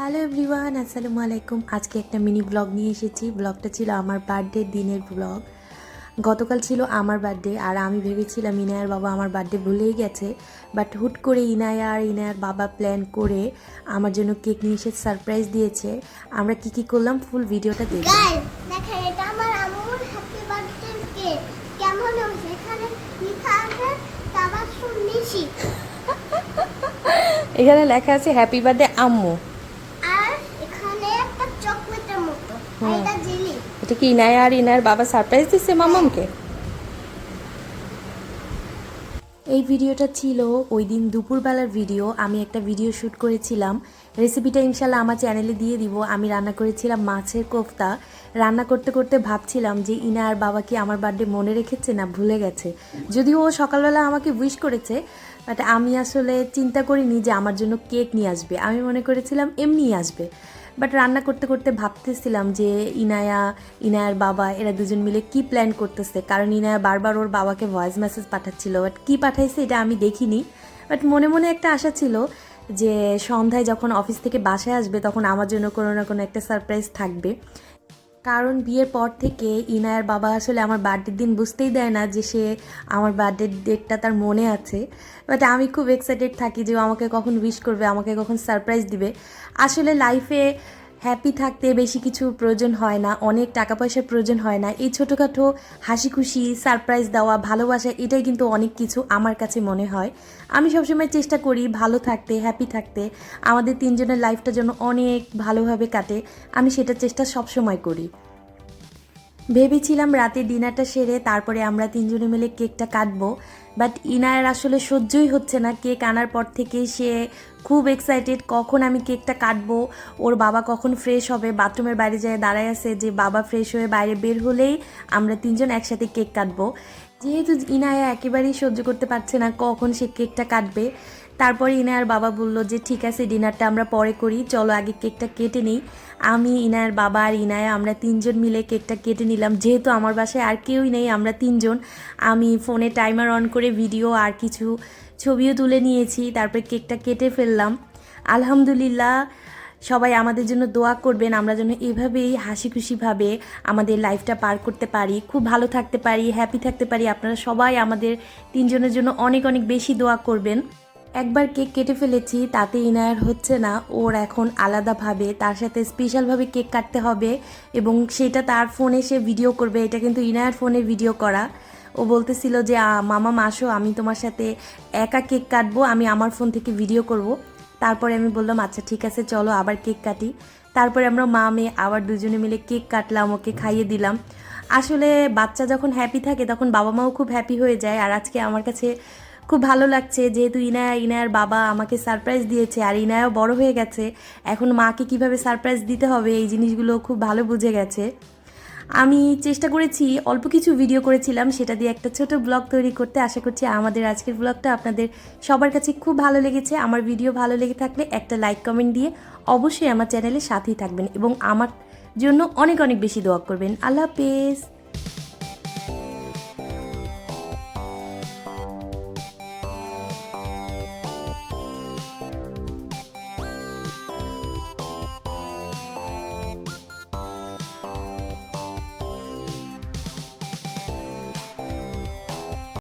Hello everyone আসসালামু আলাইকুম আজকে একটা মিনি ব্লগ নিয়ে এসেছি। ব্লগটা ছিল আমার বার্থডে দিনের ব্লগ গতকাল ছিল আমার বার্থডে আর আমি ভেবেছিলাম ইনায়ার বাবা আমার বার্থডে ভুলেই গেছে। বাট হুট করে ইনায়া আর ইনায়ার বাবা প্ল্যান করে আমার জন্য কেক নিয়ে এসে সারপ্রাইজ দিয়েছে। আমরা কি কি করলাম? ফুল ভিডিওটা নিশি। এখানে লেখা আছে হ্যাপি বার্থডে আম্মু আর এখানে একটা চকলেটের মতো আর হুম। এটা এটা কি ইনায় আর ইনায়ার বাবা সারপ্রাইজ দিচ্ছে মামামকে এই ভিডিওটা ছিল ওই দিন দুপুরবেলার ভিডিও। আমি একটা ভিডিও শ্যুট করেছিলাম। রেসিপিটা ইনশাল্লাহ আমার চ্যানেলে দিয়ে দিব। আমি রান্না করেছিলাম মাছের কোফতা। রান্না করতে করতে ভাবছিলাম যে ইনা আর বাবা কি আমার বার্থডে মনে রেখেছে না ভুলে গেছে? যদিও ও সকালবেলা আমাকে উইশ করেছে বাট আমি আসলে চিন্তা করিনি যে আমার জন্য কেক নিয়ে আসবে। আমি মনে করেছিলাম এমনিই আসবে। বাট রান্না করতে করতে ভাবতেছিলাম যে ইনায়া, ইনায়ার বাবা, এরা দুজন মিলে কি প্ল্যান করতেছে? কারণ ইনায়া বারবার ওর বাবাকে ভয়েস মেসেজ পাঠাচ্ছিল। বাট কি পাঠাইছে এটা আমি দেখিনি। বাট মনে মনে একটা আশা ছিল যে সন্ধ্যায় যখন অফিস থেকে বাসায় আসবে, তখন আমার জন্য কোনো না কোনো একটা সারপ্রাইজ থাকবে। কারণ বিয়ের পর থেকে ইনায়ার বাবা আসলে আমার বার্থডের দিন বুঝতেই দেয় না যে সে আমার বার্থডের ডেটটা তার মনে আছে। বাট আমি খুব এক্সাইটেড থাকি যে আমাকে কখন উইশ করবে, আমাকে কখন সারপ্রাইজ দিবে। আসলে লাইফে হ্যাপি থাকতে বেশি কিছু প্রয়োজন হয় না, অনেক টাকা পয়সার প্রয়োজন হয় না। এই ছোটোখাটো হাসি খুশি সারপ্রাইজ দেওয়া, ভালোবাসা, এটাই কিন্তু অনেক কিছু আমার কাছে মনে হয়। আমি সবসময় চেষ্টা করি ভালো থাকতে হ্যাপি থাকতে। আমাদের তিনজনের লাইফটা যেন অনেক ভালোভাবে কাটে, আমি সেটার চেষ্টা সবসময় করি। ভেবেছিলাম রাতে ডিনারটা সেরে তারপরে আমরা তিনজনে মিলে কেকটা কাটবো। বাট ইনায়ের আসলে সহ্যই হচ্ছে না। কেক আনার পর থেকেই সে খুব এক্সাইটেড কখন আমি কেকটা কাটবো, ওর বাবা কখন ফ্রেশ হবে বাথরুমের বাইরে যায় দাঁড়ায় আছে, যে বাবা ফ্রেশ হয়ে বাইরে বের হলেই আমরা তিনজন একসাথে কেক কাটবো। যেহেতু ইনায়া একেবারেই সহ্য করতে পারছে না কখন সে কেকটা কাটবে তারপরে ইনায়ার বাবা বলল যে, ঠিক আছে, ডিনারটা আমরা পরে করি। চলো, আগে কেকটা কেটে নিই। আমি, ইনায়ার বাবা আর ইনায়া, আমরা তিনজন মিলে কেকটা কেটে নিলাম। যেহেতু আমার বাসায় আর কেউই নেই, আমরা তিনজন। আমি ফোনে টাইমার অন করে ভিডিও আর কিছু ছবিও তুলে নিয়েছি। তারপরে কেকটা কেটে ফেললাম। আলহামদুলিল্লাহ, সবাই আমাদের জন্য দোয়া করবেন। আমরা যেন এভাবেই হাসি খুশিভাবে আমাদের লাইফটা পার করতে পারি। খুব ভালো থাকতে পারি, হ্যাপি থাকতে পারি। আপনারা সবাই আমাদের তিনজনের জন্য অনেক অনেক বেশি দোয়া করবেন। একবার কেক কেটে ফেলেছি তাতে ইনায়ার হচ্ছে না। ওর এখন আলাদাভাবে তার সাথে স্পেশালভাবে কেক কাটতে হবে এবং সেটা তার ফোনে সে ভিডিও করবে। এটা কিন্তু ইনায়ার ফোনে ভিডিও করা। ও বলতেছিল যে "আ, মামা মাসো আমি তোমার সাথে একা কেক কাটবো আমি আমার ফোন থেকে ভিডিও করব। তারপরে আমি বললাম আচ্ছা ঠিক আছে চলো আবার কেক কাটি। তারপরে আমরা মা মেয়ে আবার দুজনে মিলে কেক কাটলাম ওকে খাইয়ে দিলাম। আসলে বাচ্চা যখন হ্যাপি থাকে তখন বাবা মাও খুব হ্যাপি হয়ে যায়। আর আজকে আমার কাছে খুব ভালো লাগছে যেহেতু ইনায়া, ইনায়ার বাবা আমাকে সারপ্রাইজ দিয়েছে আর ইনায়াও বড় হয়ে গেছে। এখন মাকে কীভাবে সারপ্রাইজ দিতে হবে এই জিনিসগুলো খুব ভালো বুঝে গেছে। আমি চেষ্টা করেছি, অল্প কিছু ভিডিও করেছিলাম, সেটা দিয়ে একটা ছোট ব্লগ তৈরি করতে। আশা করছি আমাদের আজকের ব্লগটা আপনাদের সবার কাছে খুব ভালো লেগেছে। আমার ভিডিও ভালো লেগে থাকলে একটা লাইক কমেন্ট দিয়ে অবশ্যই আমার চ্যানেলের সাথেই থাকবেন এবং আমার জন্য অনেক অনেক বেশি দোয়া করবেন। আল্লাহ হাফেজ।